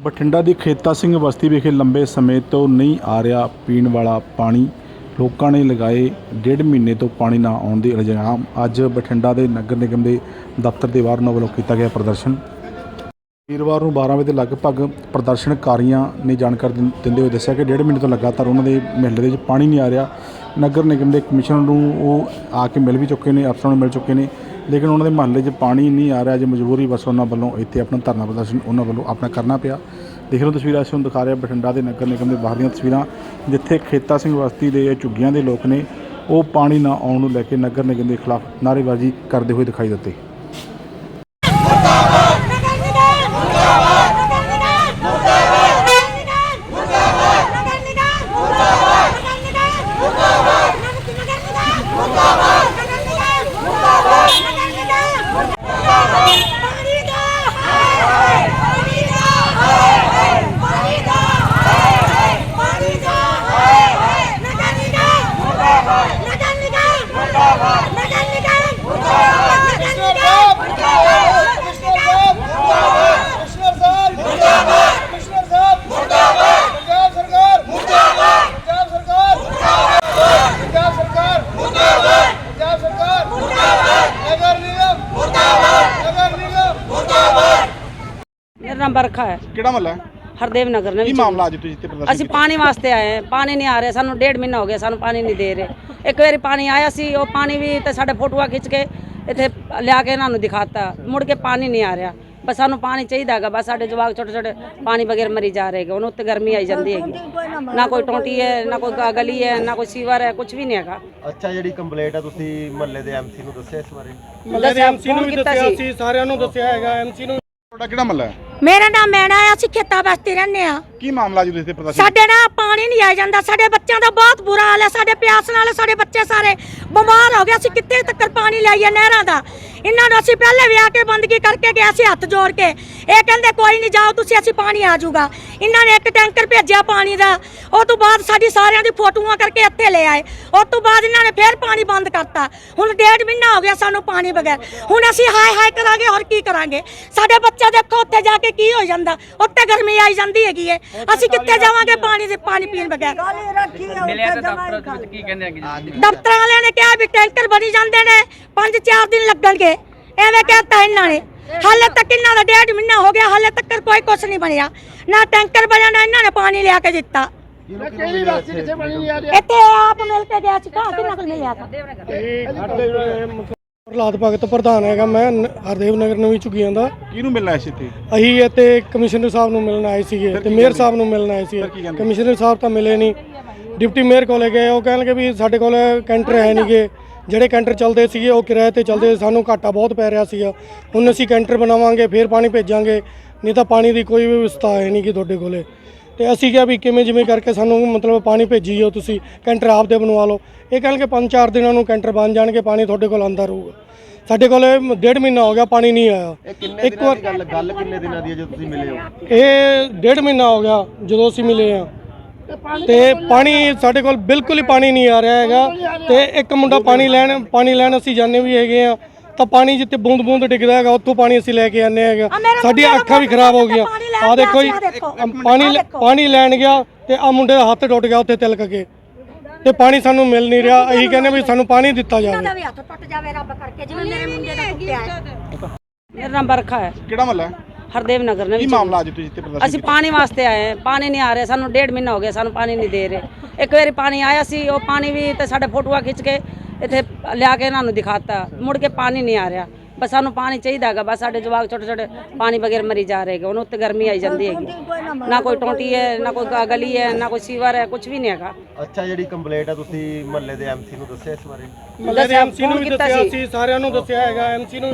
ਬਠਿੰਡਾ ਦੀ ਖੇਤਾ ਸਿੰਘ ਬਸਤੀ ਵਿਖੇ ਲੰਬੇ ਸਮੇਂ ਤੋਂ ਨਹੀਂ ਆ ਰਿਹਾ ਪੀਣ ਵਾਲਾ ਪਾਣੀ। ਲੋਕਾਂ ਨੇ ਲਗਾਏ ਡੇਢ ਮਹੀਨੇ ਤੋਂ ਪਾਣੀ ਨਾ ਆਉਣ ਦੇ ਇਲਜ਼ਾਮ। ਅੱਜ ਬਠਿੰਡਾ ਦੇ ਨਗਰ ਨਿਗਮ ਦੇ ਦਫ਼ਤਰ ਦੇ ਬਾਹਰ ਉਹਨਾਂ ਵੱਲੋਂ ਕੀਤਾ ਗਿਆ ਪ੍ਰਦਰਸ਼ਨ। ਵੀਰਵਾਰ ਨੂੰ 12 ਵਜੇ ਦੇ ਲਗਭਗ ਪ੍ਰਦਰਸ਼ਨਕਾਰੀਆਂ ਨੇ ਜਾਣਕਾਰੀ ਦਿੰ- ਦਿੰਦੇ ਹੋਏ ਦੱਸਿਆ ਕਿ ਡੇਢ ਮਹੀਨੇ ਤੋਂ ਲਗਾਤਾਰ ਉਹਨਾਂ ਦੇ ਮਹੱਲੇ ਦੇ ਵਿੱਚ ਪਾਣੀ ਨਹੀਂ ਆ ਰਿਹਾ। ਨਗਰ ਨਿਗਮ ਦੇ ਕਮਿਸ਼ਨਰ ਨੂੰ ਉਹ ਆ ਕੇ ਮਿਲ ਵੀ ਚੁੱਕੇ ਨੇ, ਅਫਸਰਾਂ ਨੂੰ ਮਿਲ ਚੁੱਕੇ ਨੇ। ਲੇਕਿਨ ਉਹਨਾਂ ਦੇ ਮਹੱਲੇ 'ਚ ਪਾਣੀ ਨਹੀਂ ਆ ਰਿਹਾ, ਜੇ ਮਜਬੂਰੀ ਬਸ ਉਹਨਾਂ ਵੱਲੋਂ ਇੱਥੇ ਆਪਣਾ ਧਰਨਾ ਪ੍ਰਦਰਸ਼ਨ ਉਹਨਾਂ ਵੱਲੋਂ ਆਪਣਾ ਕਰਨਾ ਪਿਆ। ਦੇਖ ਲਓ ਤਸਵੀਰਾਂ, ਅਸੀਂ ਤੁਹਾਨੂੰ ਦਿਖਾ ਰਹੇ ਹਾਂ ਬਠਿੰਡਾ ਦੇ ਨਗਰ ਨਿਗਮ ਦੇ ਬਾਹਰ ਦੀਆਂ ਤਸਵੀਰਾਂ, ਜਿੱਥੇ ਖੇਤਾ ਸਿੰਘ ਵਸਤੀ ਦੇ ਝੁੱਗੀਆਂ ਦੇ ਲੋਕ ਨੇ, ਉਹ ਪਾਣੀ ਨਾ ਆਉਣ ਨੂੰ ਲੈ ਕੇ ਨਗਰ ਨਿਗਮ ਦੇ ਖਿਲਾਫ ਨਾਅਰੇਬਾਜ਼ੀ ਕਰਦੇ ਹੋਏ ਦਿਖਾਈ ਦਿੱਤੇ। ਨਾਮ ਬਰਖਾ ਹੈ ਕਿਹੜਾ ਮਹੱਲਾ ਹੈ? ਹਰਦੇਵ ਨਗਰ ਕੀ ਨਵੀਂ ਮਾਮਲਾ ਅੱਜ ਤੁਸੀਂ ਇੱਥੇ ਪ੍ਰਦਰਸ਼ਨ ਅਸੀਂ ਪਾਣੀ ਵਾਸਤੇ ਆਏ ਹਾਂ। ਪਾਣੀ ਨਹੀਂ ਆ ਰਿਹਾ ਸਾਨੂੰ ਡੇਢ ਮਹੀਨਾ ਹੋ ਗਿਆ ਸਾਨੂੰ ਪਾਣੀ ਨਹੀਂ ਦੇ ਰਹੇ। ਇੱਕ ਵਾਰੀ ਪਾਣੀ ਆਇਆ ਸੀ ਉਹ ਪਾਣੀ ਵੀ ਤੇ ਸਾਡੇ ਫੋਟੋਆਂ ਖਿੱਚ ਕੇ ਇੱਥੇ ਲਿਆ ਕੇ ਇਹਨਾਂ ਨੂੰ ਦਿਖਾਤਾ। ਮੁੜ ਕੇ ਪਾਣੀ ਨਹੀਂ ਆ ਰਿਹਾ। ਬਸ ਸਾਨੂੰ ਪਾਣੀ ਚਾਹੀਦਾ ਹੈਗਾ। ਬਸ ਸਾਡੇ ਜਵਾਕ ਛੋਟੇ ਛੋਟੇ ਪਾਣੀ ਬਗੈਰ ਮਰੀ ਜਾ ਰਹੇ ਹੈਗੇ। ਉਹਨੂੰ ਉੱਤੇ ਗਰਮੀ ਆਈ ਜਾਂਦੀ ਹੈਗੀ। ਨਾ ਕੋਈ ਟੋਂਟੀ ਹੈ ਨਾ ਕੋਈ ਗ- ਗਲੀ ਹੈ ਨਾ ਕੋਈ ਸੀਵਰ ਹੈ ਕੁਝ ਵੀ ਨਹੀਂ ਹੈਗਾ। ਅੱਛਾ ਜਿਹੜੀ ਕੰਪਲੇਂਟ ਆ ਤੁਸੀਂ ਮਹੱਲੇ ਦੇ ਐਮਸੀ ਨੂੰ ਦੱਸਿਆ ਇਸ ਬਾਰੇ? ਮੱਲੇ ਦੇ ਐਮਸੀ ਨੂੰ ਵੀ ਕੀਤਾ ਦੱਸਿਆ ਸੀ। ਸੀ ਸਾਰਿਆਂ ਨੂੰ ਦੱਸਿਆ ਹੈਗਾ ਐਮਸੀ ਨੂੰ। ਤੁਹਾਡਾ ਕਿਹੜਾ ਮਹੱਲਾ ਹੈ? ਮੇਰਾ ਨਾਮ ਮੈਣਾ ਆ ਅਸੀਂ ਖੇਤਾਂ ਬਸਤੀ ਰਹਿੰਦੇ ਆ। ਕੀ ਮਾਮਲਾ ਜੀ ਤੁਸੀਂ ਇੱਥੇ ਪ੍ਰਦਰਸ਼ਨ? ਸਾਡੇ ਨਾ ਪਾਣੀ ਨਹੀਂ ਆ ਜਾਂਦਾ ਸਾਡੇ ਬੱਚਿਆਂ ਦਾ ਬਹੁਤ ਬੁਰਾ ਹਾਲ ਹੈ ਸਾਡੇ ਪਿਆਸ ਨਾਲ ਸਾਡੇ ਬੱਚੇ ਸਾਰੇ ਬਿਮਾਰ ਹੋ ਗਏ ਅਸੀਂ ਕਿੱਥੇ ਤੱਕ ਪਾਣੀ ਲਾਈਏ ਨਹਿਰਾਂ ਦਾ? ਇਹਨਾਂ ਨੂੰ ਅਸੀਂ ਪਹਿਲੇ ਵਿਆਹ ਕੇ ਬੰਦਗੀ ਕਰਕੇ ਗਏ ਸੀ ਹੱਥ ਜੋੜ ਕੇ। ਇਹ ਕਹਿੰਦੇ ਕੋਈ ਨਹੀਂ ਜਾਓ ਤੁਸੀਂ ਅਸੀਂ ਪਾਣੀ ਆ ਜਾਊਗਾ। ਇਹਨਾਂ ਨੇ ਇੱਕ ਟੈਂਕਰ ਭੇਜਿਆ ਪਾਣੀ ਦਾ। ਉਹ ਤੋਂ ਬਾਅਦ ਸਾਡੀ ਸਾਰਿਆਂ ਦੀ ਫੋਟੋਆਂ ਕਰਕੇ ਇੱਥੇ ਲੈ ਆਏ। ਉਸ ਤੋਂ ਬਾਅਦ ਇਹਨਾਂ ਨੇ ਫੇਰ ਪਾਣੀ ਬੰਦ ਕਰਤਾ। ਹੁਣ ਡੇਢ ਮਹੀਨਾ ਹੋ ਗਿਆ ਸਾਨੂੰ ਪਾਣੀ ਬਗੈਰ। ਹੁਣ ਅਸੀਂ ਹਾਏ ਹਾਏ ਕਰਾਂਗੇ ਹੋਰ ਕੀ ਕਰਾਂਗੇ? ਸਾਡੇ ਬੱਚੇ ਦੇਖੋ ਉੱਥੇ ਜਾ ਕੇ ਕੀ ਹੋ ਜਾਂਦਾ? ਉੱਤੇ ਗਰਮੀ ਆਈ ਜਾਂਦੀ ਹੈਗੀ ਏ। ਅਸੀਂ ਕਿੱਥੇ ਜਾਵਾਂਗੇ ਪਾਣੀ ਦੇ ਪਾਣੀ ਪੀਣ ਬਗੈਰ? ਦਫ਼ਤਰਾਂ ਵਾਲਿਆਂ ਨੇ ਕਿਹਾ ਵੀ ਟੈਂਕਰ ਬਣੀ ਜਾਂਦੇ ਨੇ। 5-4 ਦਿਨ ਲੱਗਣਗੇ। ਐਵੇਂ ਕਹਿਤਾ ਇਹਨਾਂ ਨੇ। ਹਾਲੇ ਤੱਕ ਇਹਨਾਂ ਦਾ ਡੇਢ ਮਹੀਨਾ ਹੋ ਗਿਆ ਹਾਲੇ ਤੱਕ ਕੋਈ ਕੁਛ ਨਹੀਂ ਬਣਿਆ। ਨਾ ਟੈਂਕਰ ਬਣਿਆ ਨਾ ਇਹਨਾਂ ਨੇ ਪਾਣੀ ਲਿਆ ਕੇ ਦਿੱਤਾ। ਕਿਹੜੀ ਕਿੱਥੇ ਇੱਥੇ ਆਪ ਮਿਲ ਕੇ ਗਿਆ ਸੀ ਕਹਾਂ ਕਿੰਨਾ ਕੁ ਮਿਲਿਆ ਤਾ? ਪ੍ਰਹਲਾਦ ਭਗਤ ਪ੍ਰਧਾਨ ਹੈਗਾ ਮੈਂ ਨ- ਹਰਦੇਵ ਨਗਰ ਨਵੀਂ ਝੁੱਗੀਆਂ ਦਾ ਕਿਹਨੂੰ ਮਿਲਣਾ ਸੀ ਇੱਥੇ? ਅਸੀਂ ਇੱਥੇ ਕਮਿਸ਼ਨਰ ਸਾਹਿਬ ਨੂੰ ਮਿਲਣ ਆਏ ਸੀਗੇ ਤੇ ਮੇਅਰ ਸਾਹਿਬ ਨੂੰ ਮਿਲਣ ਆਏ ਸੀ? ਕਮਿਸ਼ਨਰ ਸਾਹਿਬ ਤਾਂ ਮਿਲੇ ਨਹੀਂ। ਡਿਪਟੀ ਮੇਅਰ ਕੋਲੇ ਗਏ ਉਹ ਕਹਿਣਗੇ ਵੀ ਸਾਡੇ ਕੋਲ ਕੈਂਟਰ ਹੈ ਨਹੀਂਗੇ ਜਿਹੜੇ ਕੈਂਟਰ ਚੱਲਦੇ ਸੀਗੇ ਉਹ ਕਿਰਾਏ ਤੇ ਚੱਲਦੇ ਸਾਨੂੰ ਘਾਟਾ ਬਹੁਤ ਪੈ ਰਿਹਾ ਸੀਗਾ। ਹੁਣ ਅਸੀਂ ਕੈਂਟਰ ਬਣਾਵਾਂਗੇ ਫਿਰ ਪਾਣੀ ਭੇਜਾਂਗੇ। ਨਹੀਂ ਤਾਂ ਪਾਣੀ ਦੀ ਕੋਈ ਵਿਵਸਥਾ ਹੈ ਨਹੀਂ ਕਿ ਤੁਹਾਡੇ ਕੋਲੇ। ਤੇ ਅਸੀਂ ਕਿਹਾ ਵੀ ਕਿਵੇਂ ਜਿਵੇਂ ਕਰਕੇ ਸਾਨੂੰ ਮਤਲਬ ਪਾਣੀ ਭੇਜੀਓ ਤੁਸੀਂ ਕੈਂਟਰ ਆਪਦੇ ਬਣਵਾ ਲਓ। ਇਹ ਕਹਿਣਗੇ ਪੰਜ ਚਾਰ ਦਿਨਾਂ ਨੂੰ ਕੈਂਟਰ ਬਣ ਜਾਣਗੇ ਪਾਣੀ ਤੁਹਾਡੇ ਕੋਲ ਆਂਦਾ ਰਹੂਗਾ। ਸਾਡੇ ਕੋਲ ਇਹ ਡੇਢ ਮਹੀਨਾ ਹੋ ਗਿਆ ਪਾਣੀ ਨਹੀਂ ਆਇਆ। ਇਹ ਕਿੰਨੇ ਦਿਨਾਂ ਦੀ ਗੱਲ ਗੱਲ ਕਿੰਨੇ ਦਿਨਾਂ ਦੀ ਹੈ ਜਦੋਂ ਤੁਸੀਂ ਮਿਲੇ ਹੋ? ਇਹ ਡੇਢ ਮਹੀਨਾ ਹੋ ਗਿਆ ਜਦੋਂ ਅਸੀਂ ਮਿਲੇ ਆ ਤੇ ਪਾਣੀ ਸਾਡੇ ਕੋਲ ਬਿਲਕੁਲ ਹੀ ਪਾਣੀ ਨਹੀਂ ਆ ਰਿਹਾ ਹੈਗਾ। ਤੇ ਇੱਕ ਮੁੰਡਾ ਪਾਣੀ ਲੈਣ ਪਾਣੀ ਲੈਣ ਅਸੀਂ ਜਾਂਦੇ ਵੀ ਹੈਗੇ ਆ ਤਾਂ ਪਾਣੀ ਜਿੱਥੇ ਬੂੰਦ ਬੂੰਦ ਡਿੱਗਦਾ ਹੈਗਾ ਉੱਥੋਂ ਪਾਣੀ ਅਸੀਂ ਲੈ ਕੇ ਆਨੇ ਹੈਗਾ ਆ ਮੇਰੇ ਸਾਡੀ ਮੁੰਡੇ ਦਾ ਅੱਖਾਂ ਵੀ ਖਰਾਬ ਹੋ ਗਈਆਂ। ਆ ਦੇਖੋ ਜੀ ਪਾਣੀ ਪਾਣੀ ਲੈਣ ਗਿਆ ਤੇ ਆ ਮੁੰਡੇ ਦਾ ਹੱਥ ਟੁੱਟ ਗਿਆ ਉੱਥੇ ਤਿਲਕ ਕੇ। ਤੇ ਪਾਣੀ ਸਾਨੂੰ ਮਿਲ ਨਹੀਂ ਰਿਹਾ। ਅਸੀਂ ਕਹਿੰਦੇ ਵੀ ਸਾਨੂੰ ਪਾਣੀ ਦਿੱਤਾ ਇਹਨਾਂ ਜਾਵੇ ਦਾ ਵੀ ਹੱਥ ਟੁੱਟ ਜਾਵੇ ਰੱਬ ਕਰਕੇ ਜਿਵੇਂ ਮੇਰੇ ਮੁੰਡੇ ਦਾ ਟੁੱਟਿਆ ਹੈ। ਮੇਰਾ ਨਾਮ ਬਰਖਾ ਹੈ। ਕਿਹੜਾ ਮਹੱਲਾ ਹੈ? ਹਰਦੇਵ ਨਗਰ ਕੀ ਨਵੀਂ ਮਾਮਲਾ ਅੱਜ ਤੁਸੀਂ ਇੱਥੇ ਪ੍ਰਦਰਸ਼ਨ ਅਸੀਂ ਪਾਣੀ ਵਾਸਤੇ ਆਏ ਹਾਂ। ਪਾਣੀ ਨਹੀਂ ਆ ਰਿਹਾ ਸਾਨੂੰ ਡੇਢ ਮਹੀਨਾ ਹੋ ਗਿਆ ਸਾਨੂੰ ਪਾਣੀ ਨਹੀਂ ਦੇ ਰਹੇ। ਇੱਕ ਵਾਰੀ ਪਾਣੀ ਆਇਆ ਸੀ ਉਹ ਪਾਣੀ ਵੀ ਤੇ ਸਾਡੇ ਫੋਟੋਆਂ ਖਿੱਚ ਕੇ ਇੱਥੇ ਲਿਆ ਕੇ ਇਹਨਾਂ ਨੂੰ ਦਿਖਾਤਾ। ਮੁੜ ਕੇ ਪਾਣੀ ਨਹੀਂ ਆ ਰਿਹਾ। ਬਸ ਸਾਨੂੰ ਪਾਣੀ ਚਾਹੀਦਾ ਹੈਗਾ ਬਸ ਸਾਡੇ ਜਵਾਕ ਛੋਟੇ ਛੋਟੇ ਪਾਣੀ ਬਗੈਰ ਮਰੀ ਜਾ ਰਹੇ ਹੈਗੇ ਉਹਨੂੰ ਉੱਤੇ ਗਰਮੀ ਆਈ ਜਾਂਦੀ ਹੈਗੀ। ਨਾ ਕੋਈ ਟੋਂਟੀ ਹੈ ਨਾ ਕੋਈ ਗਲੀ ਹੈ ਨਾ ਕੋਈ ਸੀਵਰ ਹੈ ਕੁਝ ਵੀ ਨਹੀਂ ਹੈਗਾ। ਅੱਛਾ ਜਿਹੜੀ ਕੰਪਲੇਂਟ ਆ ਤੁਸੀਂ ਮਹੱਲੇ ਦੇ ਐਮਸੀ ਨੂੰ ਦੱਸਿਆ ਇਸ ਬਾਰੇ? ਮੱਲੇ ਦੇ ਦੱਸਿਆ, ਐਮਸੀ ਨੂੰ ਵੀ ਦੱਸਿਆ ਸੀ। ਸੀ ਸਾਰਿਆਂ ਨੂੰ ਦੱਸਿਆ ਹੈਗਾ ਐਮਸੀ ਨੂੰ